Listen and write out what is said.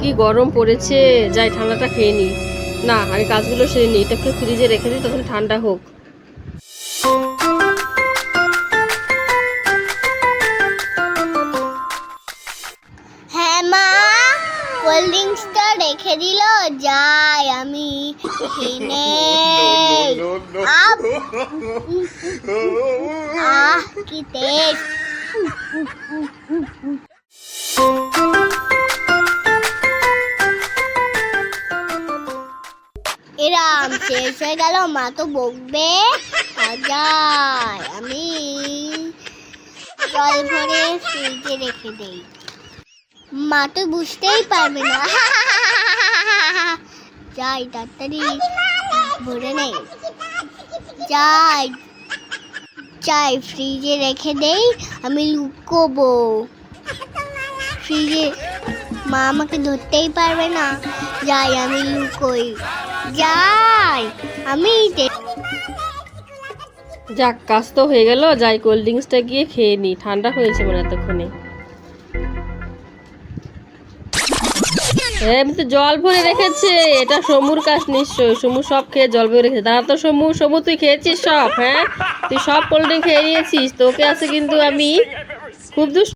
কি গরম পড়েছে, যাই ঠান্ডাটা খেয়ে নি। না, আমি কাজগুলো সেরে নিই এটাকে ফ্রিজে রেখে দিই, তখন ঠান্ডা হোক। হ্যাঁ রেখে দিল, যাই আমি কিনে কি এরাম শেষ হয়ে গেল, মা তো বকবে। আমি জল ভরে ফ্রিজে রেখে দেই। মা তো বুঝতেই পারবে না। যাই, তাড়াতাড়ি ভরে নেই। যাই যাই ফ্রিজে রেখে দেই, আমি লুকোবো। ফ্রিজে মা আমাকে ধরতেই পারবে না। যাই, আমি লুকোই। যাই, আমি যাক, কাজ তো হয়ে গেল। যাই, কোল্ড ড্রিঙ্কসটা গিয়ে খেয়ে নি। ঠান্ডা হয়েছে মানে এতক্ষণে। আমি তো জল ভরে রেখেছে। এটা সমুর কাজ নিশ্চয়ই। সমু সব খেয়ে জল ভরে রেখেছে। দাঁড়া তো, সমু। সমু, তুই খেয়েছিস সব হ্যাঁ? তুই সব কোল্ড ড্রিঙ্ক খেয়ে নিয়েছিস। তোকে আছে কিন্তু আমি খুব দুষ্ট